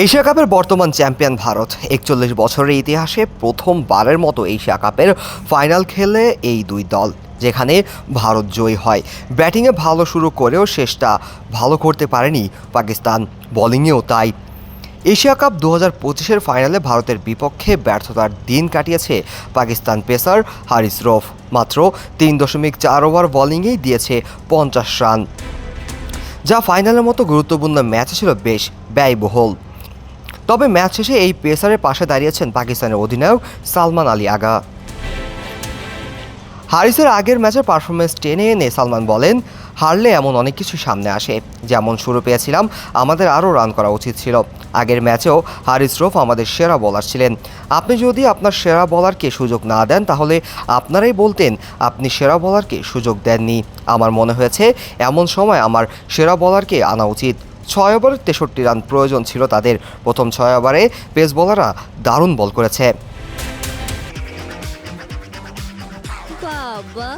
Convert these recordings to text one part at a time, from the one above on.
Asia কাপের বর্তমান champion Bharat. একচল্লিশ বছরের ইতিহাসে প্রথমবারের মতো এশিয়া কাপের ফাইনাল খেলে এই দুই দল, যেখানে ভারত জয়ী হয়। ব্যাটিংয়ে ভালো শুরু করেও শেষটা ভালো করতে পারেনি পাকিস্তান, বোলিংয়েও তাই। এশিয়া কাপ দু হাজার পঁচিশের ফাইনালে ভারতের বিপক্ষে ব্যর্থতার দিন কাটিয়েছে পাকিস্তান পেসার হারিস রফ। মাত্র তিন দশমিক চার ওভার বোলিংয়েই দিয়েছে পঞ্চাশ রান। যা ফাইনালের মতো গুরুত্বপূর্ণ ম্যাচ ছিল বেশ ব্যয়বহুল। তবে ম্যাচ শেষে এই পেসারের পাশে দাঁড়িয়েছেন পাকিস্তানের অধিনায়ক সালমান আলী আগা। হারিসের আগের ম্যাচের পারফরমেন্স টেনে এনে সালমান বলেন, হারলে এমন অনেক কিছু সামনে আসে। যেমন শুরু পেয়েছিলাম, আমাদের আরও রান করা উচিত ছিল। আগের ম্যাচেও হারিস রফ আমাদের সেরা বলার ছিলেন। আপনি যদি আপনার সেরা বলারকে সুযোগ না দেন, তাহলে আপনারাই বলতেন, আপনি সেরা বলারকে সুযোগ দেননি। আমার মনে হয়েছে, এমন সময় আমার সেরা বলারকে আনা উচিত। ছয় ওভারে তেষট্টি রান প্রয়োজন ছিল তাদের। প্রথম ছয় ওভারে পেস বোলাররা দারুণ বল করেছে। বাবা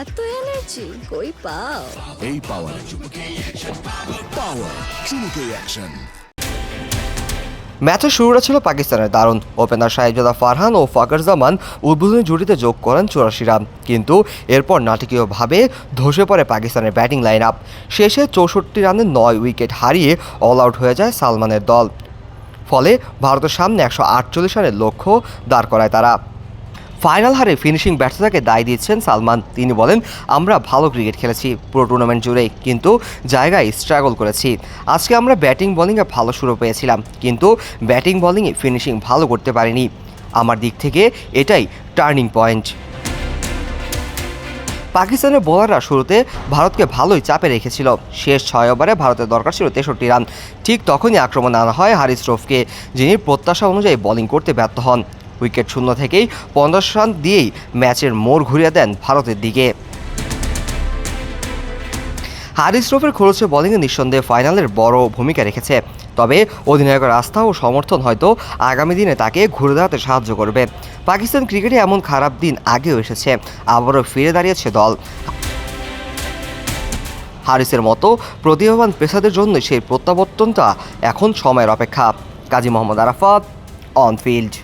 এত এনার্জি কই পাও? এই পাওয়ার চুমুকে পাওয়ার চুমুকে অ্যাকশন ম্যাচের শুরুটা ছিল পাকিস্তানের দারুণ। ওপেনার সাহেবজাদা ফারহান ও ফাকর জামান উদ্বোধনী জুটিতে যোগ করেন চুরাশি রান কিন্তু এরপর নাটকীয়ভাবে ধসে পড়ে পাকিস্তানের ব্যাটিং লাইন আপ শেষে চৌষট্টি রানে নয় উইকেট হারিয়ে অল আউট হয়ে যায় সালমানের দল। ফলে ভারতের সামনে একশো আটচল্লিশ রানের লক্ষ্য দাঁড় করায় তারা। ফাইনাল হারে ফিনিশিং ব্যর্থতাকে দায় দিচ্ছেন সালমান। তিনি বলেন, আমরা ভালো ক্রিকেট খেলেছি পুরো টুর্নামেন্ট জুড়েই কিন্তু জায়গায় স্ট্রাগল করেছি। আজকে আমরা ব্যাটিং বোলিংয়ে ভালো শুরু পেয়েছিলাম, কিন্তু ব্যাটিং বোলিংয়ে ফিনিশিং ভালো করতে পারিনি। আমার দিক থেকে এটাই টার্নিং পয়েন্ট পাকিস্তানের বোলাররা শুরুতে ভারতকে ভালোই চাপে রেখেছিল। শেষ ছয় ওভারে ভারতের দরকার ছিল তেষট্টি রান। ঠিক তখনই আক্রমণ আনা হয় হারিস রফকে, যিনি প্রত্যাশা অনুযায়ী বোলিং করতে ব্যর্থ হন। উইকেট শূন্য থেকেই পঞ্চাশ রান দিয়েই ম্যাচের মোড় ঘুরিয়ে দেন ভারতের দিকে। হারিস রফের খরচে বোলিংয়ে নিঃসন্দেহে ফাইনালের বড় ভূমিকা রেখেছে। তবে অধিনায়কের আস্থা ও সমর্থন হয়তো আগামী দিনে তাকে ঘুরে দাঁড়াতে সাহায্য করবে। পাকিস্তান ক্রিকেটে এমন খারাপ দিন আগেও এসেছে, আবারও ফিরে দাঁড়িয়েছে দল। হারিসের মতো প্রতিভাবান পেশাদের জন্য সেই প্রত্যাবর্তনটা এখন সময়ের অপেক্ষা। Kazi Mohammad Arafat, on field.